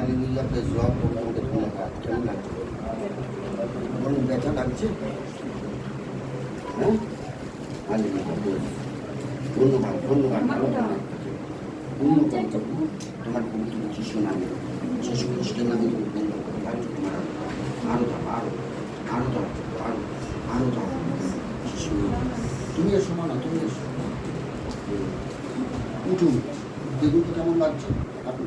Press Lord তোমাকে ধন্যবাদ। কেমন লাগছে? বলুন ব্যথা লাগছে? হ্যাঁ? ধন্যবাদ ধন্যবাদ। ভালো তোমার পবিত্র যিশু নামে যিশু খ্রিস্টের নামে তোমার আরও আরও আরও দাও আরও আরও দাও তুমি এসো না তুমি এসো। উঠুন। দেখুন তো কেমন লাগছে। আপনি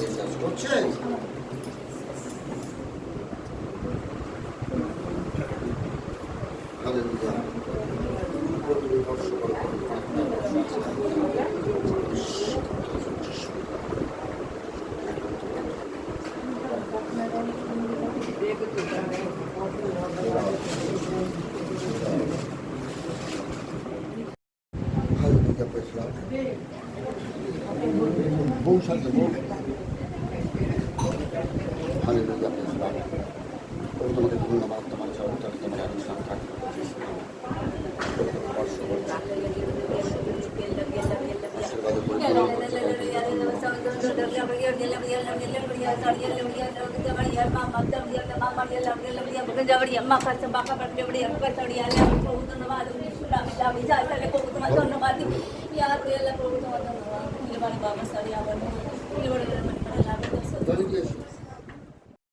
বিশ্বাস করছে? হালেলুয়া। উপর তুমি மனிதர்கள் అభ్యర్థిస్తున్నాము ప్రభుత్వం దిగువ మార్గం మన చదువుతాడుతున్న ప్రభుత్వం బాబా సార్ యాభై